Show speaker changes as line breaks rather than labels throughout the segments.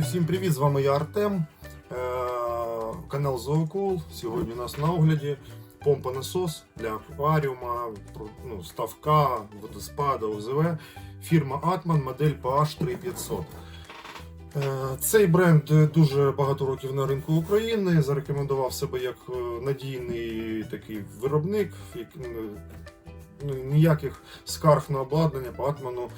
Друзі, всім привіт! З вами я Артем. Е, Канал Зоокул. Сьогодні у нас на огляді помпа насос для акваріума, ну, ставка, водоспада, ОЗВ. Фірма Atman, модель PH3500. Е, Цей бренд дуже багато років на ринку України. Зарекомендував себе як е, надійний такий виробник. ну, Ніяких скарг на обладнання по Атману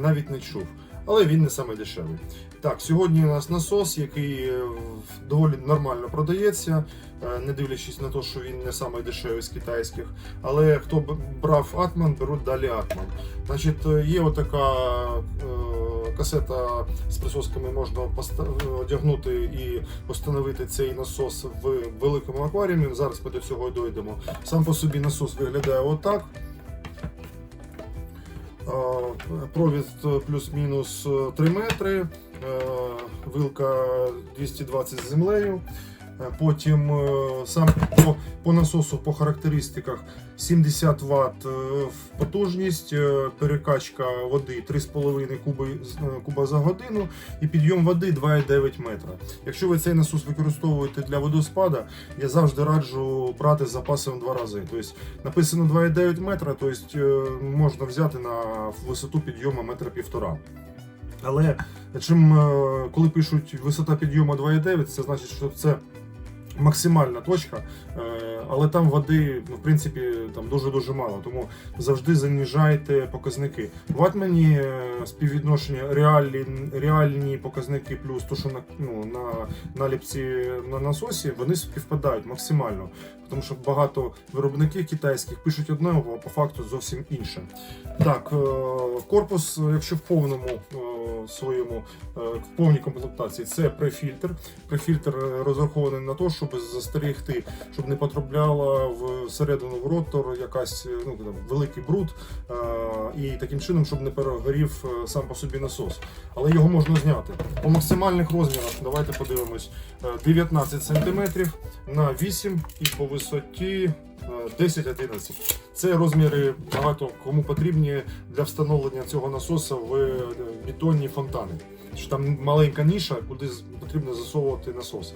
навіть не чув. Але він не саме дешевий. Так, сьогодні у нас насос, який е, доволі нормально продається, е, не дивлячись на те, що він не самий дешевий з китайських. Але хто брав Атман, беруть далі Атман. Значить, е, є отака касета з присосками, можна одягнути і встановити цей насос в великому акваріумі. Зараз ми до цього і дойдемо. Сам по собі насос виглядає отак. Е, Провід е, плюс-мінус е, 3 метри, е, вилка 220 з землею. Е, Потім е, сам по, по насосу по характеристиках 70 Вт в потужність, е, перекачка води 3,5 куби, е, куба за годину і підйом води 2,9 метра. Якщо ви цей насос використовуєте для водоспада, я завжди раджу брати з запасом два рази. Тобто написано 2,9 метра, тобто е, можна взяти на висоту підйому метра півтора. Але чим е, коли пишуть висота підйому 2,9, це значить, що це максимальна точка, е, але там води, ну, в принципі, там дуже-дуже мало, тому завжди занижайте показники. В Атмені е, співвідношення реальні, реальні показники плюс то, що на, ну, на наліпці на насосі, вони співпадають максимально. Тому що багато виробників китайських пишуть одне, а по факту зовсім інше. Так, е, корпус, якщо в повному своєму е, в повній комплектації, це префільтр. Префільтр е, розрахований на те, щоб застерігти, щоб не потрапляла всередину в ротор якась е, ну, там, великий бруд, і таким чином, щоб не перегорів сам по собі насос. Але його можна зняти. По максимальних розмірах, давайте подивимось, е, 19 см на 8 і по висоті 10-11. Це розміри багато кому потрібні для встановлення цього насоса в е, бетонні фонтани. Що там маленька ніша, куди потрібно засовувати насос.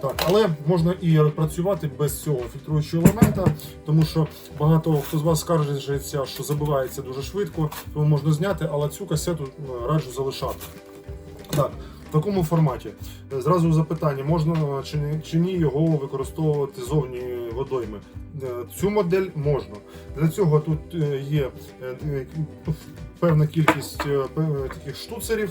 Так, але можна і працювати без цього фільтруючого елемента, тому що багато хто з вас скаржиться, що забивається дуже швидко, тому можна зняти, але цю касету е, раджу залишати. Так, в такому форматі. Е, Зразу запитання, можна чи ні його використовувати зовні водойми. Е, Цю модель можна. Для цього тут е, є е, е, певна кількість е, таких штуцерів,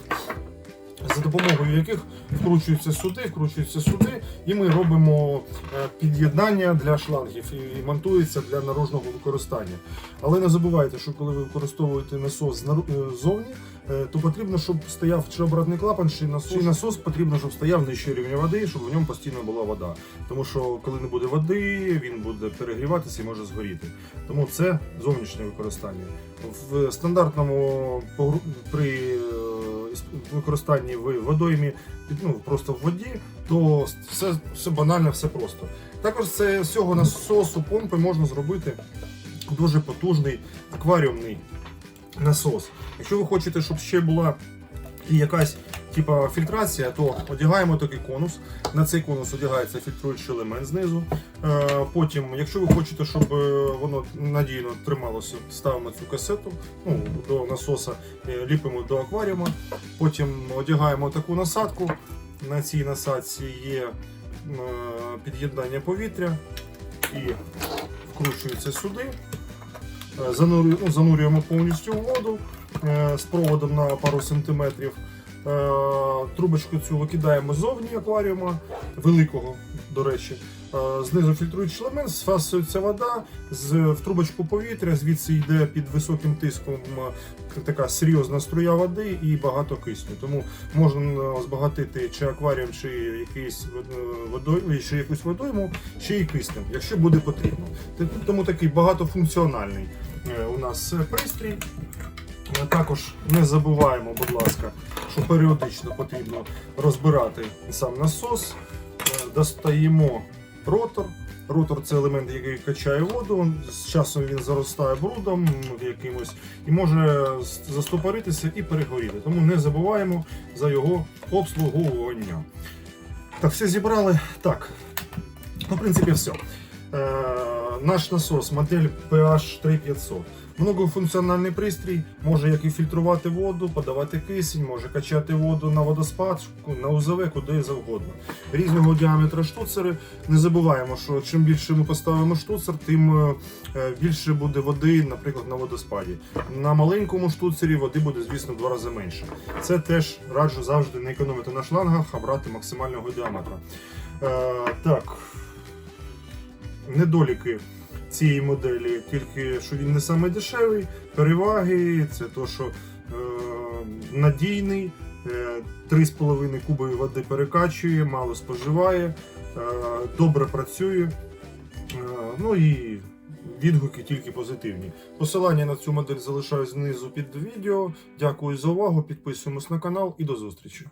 за допомогою яких вкручуються сюди, вкручуються сюди, і ми робимо е, під'єднання для шлангів і монтується для наружного використання. Але не забувайте, що коли ви використовуєте насос е, ззовні, е, то потрібно, щоб стояв чи обратний клапан, чи насос. Чи насос потрібно, щоб стояв нижче рівня води, щоб в ньому постійно була вода. Тому що коли не буде води, він буде перегріватися і може згоріти. Тому це зовнішнє використання. В стандартному при використанні в водоймі, ну, просто в воді, то все, все банально, все просто. Також з цього насосу помпи можна зробити дуже потужний акваріумний насос. Якщо ви хочете, щоб ще була якась типа фільтрація, то одягаємо такий конус. На цей конус одягається фільтруючий елемент знизу. Е, Потім, якщо ви хочете, щоб е, воно надійно трималося, ставимо цю касету ну, до насоса, е, ліпимо до акваріума. Потім одягаємо таку насадку. На цій насадці є під'єднання повітря і вкручується сюди. Ну, занурюємо повністю воду з проводом на пару сантиметрів. Е, Трубочку цю викидаємо зовні акваріума, великого, до речі. Е, Знизу фільтруючий елемент, всасується вода, в трубочку повітря, звідси йде під високим тиском е, така серйозна струя води і багато кисню. Тому можна збагатити чи акваріум, чи якийсь е, водой, чи якусь водойму, ще й киснем, якщо буде потрібно. Тому такий багатофункціональний е, у нас е, пристрій. Е, Також не забуваємо, будь ласка, що періодично потрібно розбирати сам насос. Е, Достаємо ротор. Ротор це елемент, який качає воду. З часом він заростає брудом якимось і може застопоритися і перегоріти. Тому не забуваємо за його обслуговування. Так, все зібрали. Так. Ну, в принципі, все. Е, наш насос, модель PH 3500. Многофункціональний пристрій, може як і фільтрувати воду, подавати кисень, може качати воду на водоспад, на УЗВ, куди завгодно. Різного діаметра штуцери. Не забуваємо, що чим більше ми поставимо штуцер, тим е, е, більше буде води, наприклад, на водоспаді. На маленькому штуцері води буде, звісно, в два рази менше. Це теж раджу завжди не економити на шлангах, а брати максимального діаметра. Е, так, недоліки цієї моделі, тільки що він не саме дешевий, переваги, це то, що е, надійний, е, 3,5 куби води перекачує, мало споживає, е, добре працює. Е, ну і відгуки тільки позитивні. Посилання на цю модель залишаю знизу під відео. Дякую за увагу. Підписуємось на канал і до зустрічі.